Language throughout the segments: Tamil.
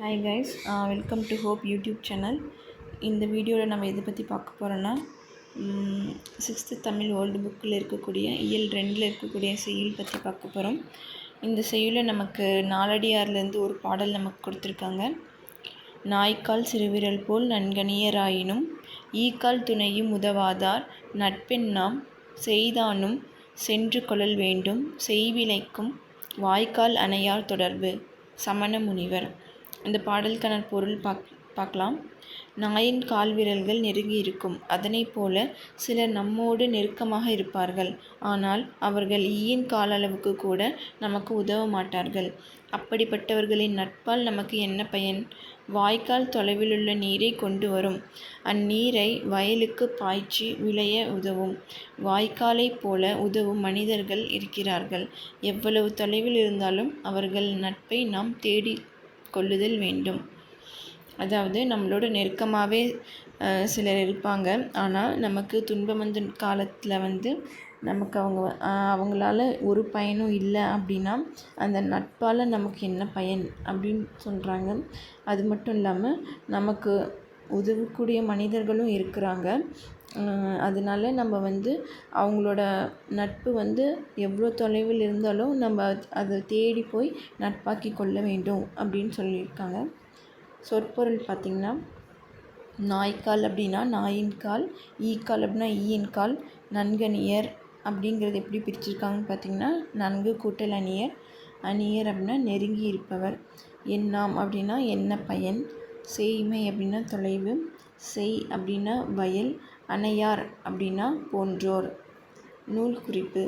Hi guys welcome to Hope YouTube channel இந்த வீடியோவில் நம்ம எதை பற்றி பார்க்க போகிறோன்னா சிக்ஸ்த்து தமிழ் ஓல்டு புக்கில் இருக்கக்கூடிய இயல் ரெண்டில் இருக்கக்கூடிய செய்யுள் பற்றி பார்க்க போகிறோம் இந்த செய்யுளை நமக்கு நாலடியார்லேருந்து ஒரு பாடல் நமக்கு கொடுத்துருக்காங்க. நாய்க்கால் சிறுவிரல் போல் நன்கணியராயினும் ஈக்கால் துணையும் உதவாதார் நட்பெண் நாம் செய்தானும் சென்று கொள்ளல் வேண்டும் செய்விலைக்கும் வாய்க்கால் அணையார் தொடர்பு சமண முனிவர். இந்த பாடலுக்கான பொருள் பாக் பார்க்கலாம். நாயின் கால் விரல்கள் நெருங்கி இருக்கும். அதனைப் போல சிலர் நம்மோடு நெருக்கமாக இருப்பார்கள். ஆனால் அவர்கள் ஈயின் கால அளவுக்கு கூட நமக்கு உதவ மாட்டார்கள். அப்படிப்பட்டவர்களின் நட்பால் நமக்கு என்ன பயன்? வாய்க்கால் தொலைவிலுள்ள நீரை கொண்டு வரும். அந்நீரை வயலுக்கு பாய்ச்சி விளைய உதவும். வாய்க்காலைப் போல உதவும் மனிதர்கள் இருக்கிறார்கள். எவ்வளவு தொலைவில் இருந்தாலும் அவர்கள் நட்பை நாம் தேடி கொள்ளுதல் வேண்டும். அதாவது நம்மளோட நெருக்கமாகவே சிலர் இருப்பாங்க. ஆனால் நமக்கு துன்பம் வந்த காலத்தில் வந்து நமக்கு அவங்க அவங்களால ஒரு பயனும் இல்லை அப்படின்னா அந்த நட்பால் நமக்கு என்ன பயன் அப்படின்னு சொல்கிறாங்க அது மட்டும் இல்லாமல் நமக்கு உதவக்கூடிய மனிதர்களும் இருக்கிறாங்க. அதனால நம்ம வந்து அவங்களோட நட்பு வந்து எவ்வளோ தொலைவில் இருந்தாலும் நம்ம அதை தேடி போய் நட்பாக்கி கொள்ள வேண்டும் அப்படின்னு சொல்லியிருக்காங்க. சொற்பொருள் பார்த்திங்கன்னா நாய்க்கால் அப்படின்னா நாயின் கால் ஈக்கால் அப்படின்னா ஈயின் கால் நன்கணியர் அப்படிங்கிறது எப்படி பிரிச்சிருக்காங்கன்னு பார்த்திங்கன்னா நன்கு கூட்டல் அணியர் அணியர் அப்படின்னா நெருங்கி இருப்பவர் எண்ணாம் அப்படின்னா என்ன பயன் செய்மை அப்படின்னா தொலைவு செய் அப்படின்னா வயல் அணையார் அப்படின்னா போன்றோர். நூல் குறிப்பு.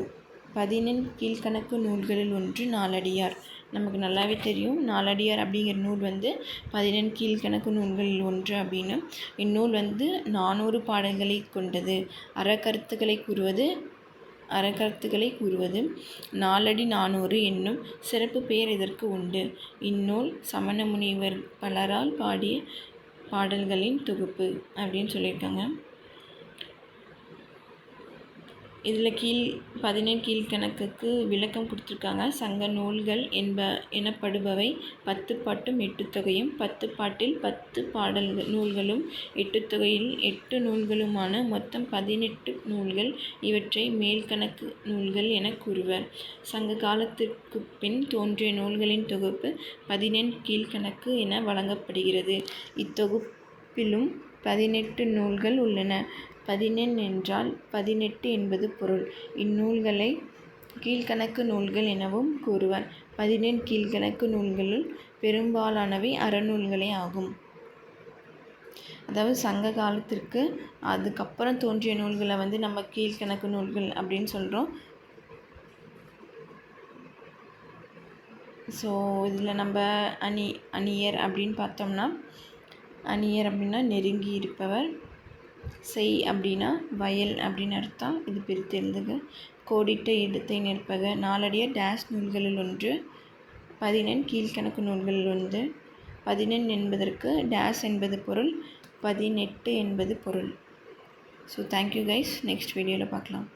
பதினெண் கீழ்கணக்கு நூல்களில் ஒன்று நாலடியார். நமக்கு நல்லாவே தெரியும். நாலடியார் அப்படிங்கிற நூல் வந்து பதினெண் கீழ்கணக்கு நூல்களில் ஒன்று அப்படின்னு. இந்நூல் வந்து நானூறு பாடல்களை கொண்டது. அறக்கருத்துக்களை கூறுவது அறக்கருத்துக்களை கூறுவது. நாலடி நானூறு என்னும் சிறப்பு பெயர் இதற்கு உண்டு. இந்நூல் சமண முனிவர் பலரால் பாடிய பாடல்களின் தொகுப்பு அப்படின்னு சொல்லியிருக்காங்க. இதில் கீழ் பதினெண் கீழ்கணக்குக்கு விளக்கம் கொடுத்துருக்காங்க. சங்க நூல்கள் என்ப எனப்படுபவை பத்து பாட்டும் எட்டு தொகையும் பத்து பாட்டில் பத்து பாடல்கள் நூல்களும் எட்டு தொகையில் எட்டு நூல்களுமான மொத்தம் பதினெட்டு நூல்கள் இவற்றை மேல்கணக்கு நூல்கள் என கூறுவர். சங்க காலத்திற்கு பின் தோன்றிய நூல்களின் தொகுப்பு பதினெண் கீழ்கணக்கு என வழங்கப்படுகிறது. இத்தொகுப்பிலும் பதினெட்டு நூல்கள் உள்ளன. பதினெண் என்றால் பதினெட்டு என்பது பொருள். இந்நூல்களை கீழ்கணக்கு நூல்கள் எனவும் கூறுவர். பதினெண் கீழ்கணக்கு நூல்களுள் பெரும்பாலானவை அறநூல்களே ஆகும். அதாவது சங்க காலத்திற்கு அதுக்கப்புறம் தோன்றிய நூல்களை வந்து நம்ம கீழ்கணக்கு நூல்கள் அப்படின்னு சொல்கிறோம் ஸோ இதில் நம்ம அணி அணியர் அப்படின்னு பார்த்தோம்னா அணியர் அப்படின்னா நெருங்கி இருப்பவர். செய் அப்படின்னா வயல் அப்படின்னு அர்த்தம். இது பிரித்து எழுதுக. கோடிட்ட இடத்தை நிற்பக. நாலடிய டேஸ் நூல்களில் ஒன்று. பதினெண் கீழ்கணக்கு நூல்களில் ஒன்று. பதினெண் என்பதற்கு டேஸ் என்பது பொருள். பதினெட்டு என்பது பொருள். ஸோ தேங்க்யூ கைஸ் நெக்ஸ்ட் வீடியோவில் பார்க்கலாம்.